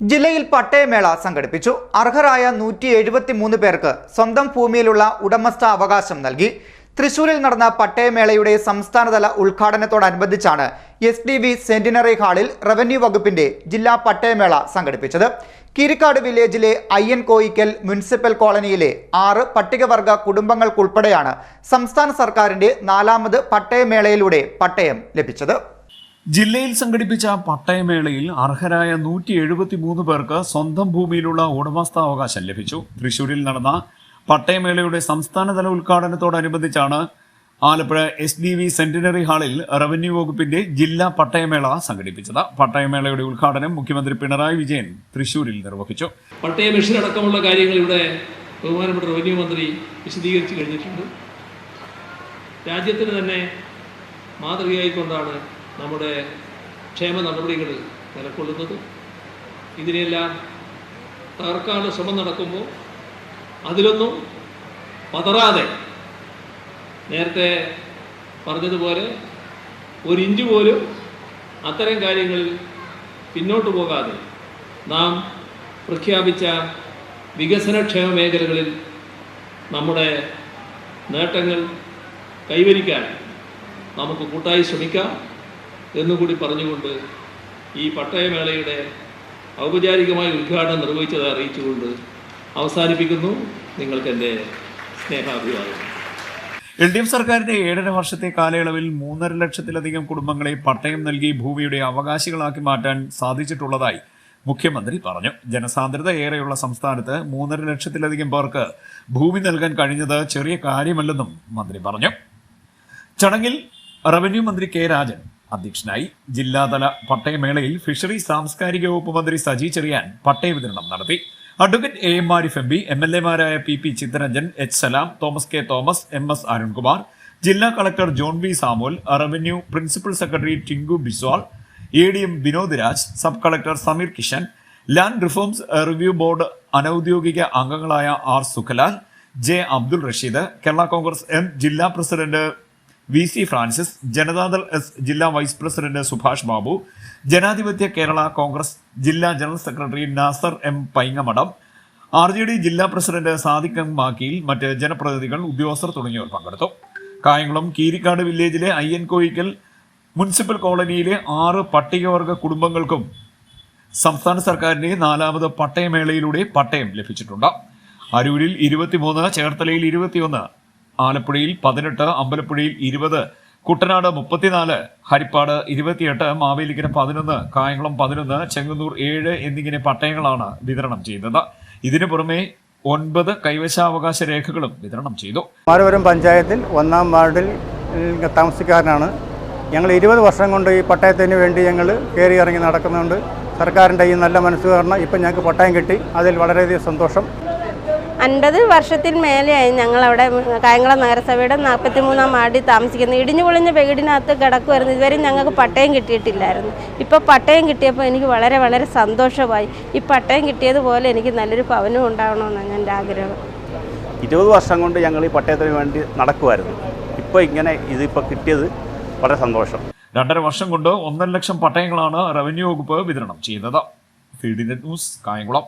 ജില്ലയിൽ പട്ടയമേള സംഘടിപ്പിച്ചു. അർഹരായ നൂറ്റി എഴുപത്തി മൂന്ന് പേർക്ക് സ്വന്തം ഭൂമിയിലുള്ള ഉടമസ്ഥ അവകാശം നൽകി. തൃശൂരിൽ നടന്ന പട്ടയമേളയുടെ സംസ്ഥാനതല ഉദ്ഘാടനത്തോടനുബന്ധിച്ചാണ് എസ് ഡി വി സെന്റിനറി ഹാളിൽ റവന്യൂ വകുപ്പിന്റെ ജില്ലാ പട്ടയമേള സംഘടിപ്പിച്ചത്. കിരിക്കാട് വില്ലേജിലെ അയ്യൻ കോയിക്കൽ മുനിസിപ്പൽ കോളനിയിലെ ആറ് പട്ടികവർഗ കുടുംബങ്ങൾക്കുൾപ്പെടെയാണ് സംസ്ഥാന സർക്കാരിന്റെ നാലാമത് പട്ടയമേളയിലൂടെ പട്ടയം ലഭിച്ചത്. ജില്ലയിൽ സംഘടിപ്പിച്ച പട്ടയമേളയിൽ അർഹരായ നൂറ്റി എഴുപത്തി മൂന്ന് പേർക്ക് സ്വന്തം ഭൂമിയിലുള്ള ഉടമസ്ഥാവകാശം ലഭിച്ചു. തൃശൂരിൽ നടന്ന പട്ടയമേളയുടെ സംസ്ഥാനതല ഉദ്ഘാടനത്തോടനുബന്ധിച്ചാണ് Alappuzha S D V centenary ഹാളിൽ റവന്യൂ വകുപ്പിന്റെ ജില്ലാ പട്ടയമേള സംഘടിപ്പിച്ചത്. പട്ടയമേളയുടെ ഉദ്ഘാടനം മുഖ്യമന്ത്രി പിണറായി വിജയൻ തൃശൂരിൽ നിർവഹിച്ചു. പട്ടയ മെഷീൻ അടക്കമുള്ള കാര്യങ്ങൾ ഇവിടെ ബഹുമാനപ്പെട്ട റവന്യൂ മന്ത്രി വിശദീകരിച്ചു കഴിഞ്ഞിട്ടുണ്ട്. രാജ്യത്തിന് തന്നെ മാതൃകയായിക്കൊണ്ടാണ് നമ്മുടെ ക്ഷേമ നടപടികൾ നിലക്കൊള്ളുന്നത്. ഇതിനെല്ലാം തകർക്കാനുള്ള ശ്രമം നടക്കുമ്പോൾ അതിലൊന്നും പതറാതെ നേരത്തെ പറഞ്ഞതുപോലെ ഒരു പോലും അത്തരം കാര്യങ്ങളിൽ പിന്നോട്ട് പോകാതെ നാം പ്രഖ്യാപിച്ച വികസനക്ഷേമ മേഖലകളിൽ നമ്മുടെ നേട്ടങ്ങൾ കൈവരിക്കാൻ നമുക്ക് കൂട്ടായി ശ്രമിക്കാം. എന്നുകൂടി പറഞ്ഞുകൊണ്ട് ഈ പട്ടയമേളയുടെ ഔപചാരികമായ ഉദ്ഘാടനം നിർവഹിച്ചത് അറിയിച്ചുകൊണ്ട് അവസാനിപ്പിക്കുന്നു. നിങ്ങൾക്ക് എന്റെ സ്നേഹാഭിവാദം. എൽ ഡി എഫ് സർക്കാരിന്റെ ഏഴര വർഷത്തെ കാലയളവിൽ മൂന്നര ലക്ഷത്തിലധികം കുടുംബങ്ങളെ പട്ടയം നൽകി ഭൂമിയുടെ അവകാശികളാക്കി മാറ്റാൻ സാധിച്ചിട്ടുള്ളതായി മുഖ്യമന്ത്രി പറഞ്ഞു. ജനസാന്ദ്രത ഏറെയുള്ള സംസ്ഥാനത്ത് മൂന്നര ലക്ഷത്തിലധികം പേർക്ക് ഭൂമി നൽകാൻ കഴിഞ്ഞത് ചെറിയ കാര്യമല്ലെന്നും മന്ത്രി പറഞ്ഞു. ചടങ്ങിൽ റവന്യൂ മന്ത്രി കെ രാജൻ അധ്യക്ഷനായി ജില്ലാതല പട്ടയമേളയിൽ ഫിഷറി സാംസ്കാരിക വകുപ്പ് മന്ത്രി സജി ചെറിയാൻ പട്ടയ വിതരണം നടത്തി. Advocate A M Arif M P M L എമാരായ P P Chitharanjan H Salam Thomas K Thomas M S Arunkumar ജില്ലാ collector John V Samuel revenue principal secretary Tinku Biswal A D M Vinod Raj sub collector Sameer Kishan land reforms review board അനൌദ്യോഗിക അംഗങ്ങളായ R Sukhalal J Abdul Rasheed Kerala Congress M ജില്ലാ president V C Francis Janata Dal S ജില്ലാ vice president Subhash Babu ജനാധിപത്യ കേരള കോൺഗ്രസ് ജില്ലാ general secretary Nasar M Paingamadam R J D ജില്ലാ president Sadiq M Makkiyil മറ്റ് ജനപ്രതിനിധികൾ ഉദ്യോഗസ്ഥർ തുടങ്ങിയവർ പങ്കെടുത്തു. കായംകുളം കീരിക്കാട് വില്ലേജിലെ അയ്യൻ കോയിക്കൽ മുനിസിപ്പൽ കോളനിയിലെ ആറ് പട്ടികവർഗ കുടുംബങ്ങൾക്കും സംസ്ഥാന സർക്കാരിന്റെ നാലാമത് പട്ടയമേളയിലൂടെ പട്ടയം ലഭിച്ചിട്ടുണ്ട്. അരൂരിൽ ഇരുപത്തിമൂന്ന് ചേർത്തലയിൽ ഇരുപത്തിയൊന്ന് ആലപ്പുഴയിൽ പതിനെട്ട് അമ്പലപ്പുഴയിൽ ഇരുപത് കുട്ടനാട് മുപ്പത്തിനാല് ഹരിപ്പാട് ഇരുപത്തിയെട്ട് മാവേലിക്കര പതിനൊന്ന് കായംകുളം പതിനൊന്ന് ചെങ്ങന്നൂർ ഏഴ് എന്നിങ്ങനെ പട്ടയങ്ങളാണ് വിതരണം ചെയ്തത് ഇതിനു പുറമെ ഒൻപത് കൈവശാവകാശ രേഖകളും വിതരണം ചെയ്തു. മാരവരം പഞ്ചായത്തിൽ ഒന്നാം വാർഡിൽ താമസക്കാരനാണ്. ഞങ്ങൾ ഇരുപത് വർഷം കൊണ്ട് ഈ പട്ടയത്തിന് വേണ്ടി ഞങ്ങൾ കയറി ഇറങ്ങി നടക്കുന്നുണ്ട്. സർക്കാരിന്റെ ഈ നല്ല മനസ്സുകാരണം ഇപ്പം ഞങ്ങൾക്ക് പട്ടയം കിട്ടി. അതിൽ വളരെയധികം സന്തോഷം. അൻപത് വർഷത്തിൽ മേലെയായി ഞങ്ങളവിടെ കായംകുളം നഗരസഭയുടെ നാൽപ്പത്തി മൂന്നാം വാർഡിൽ താമസിക്കുന്നത്. ഇടിഞ്ഞു പൊളിഞ്ഞ വീടിനകത്ത് കിടക്കുമായിരുന്നു ഇതുവരെ ഞങ്ങൾക്ക് പട്ടയം കിട്ടിയിട്ടില്ലായിരുന്നു. ഇപ്പോൾ പട്ടയം കിട്ടിയപ്പോൾ എനിക്ക് വളരെ വളരെ സന്തോഷമായി. ഈ പട്ടയം കിട്ടിയതുപോലെ എനിക്ക് നല്ലൊരു ഭവനം ഉണ്ടാവണമെന്നാണ് എന്റെ ആഗ്രഹം. ഇരുപത് വർഷം കൊണ്ട് ഞങ്ങൾ ഈ പട്ടയത്തിന് വേണ്ടി നടക്കുമായിരുന്നു ഇപ്പോൾ ഇങ്ങനെ ഇതിപ്പോൾ കിട്ടിയത് വളരെ സന്തോഷം. രണ്ടര വർഷം കൊണ്ട് ഒന്നര ലക്ഷം പട്ടയങ്ങളാണ് റവന്യൂ വകുപ്പ് വിതരണം ചെയ്തത് ഫീൽഡിന്റെ ന്യൂസ് കായംകുളം.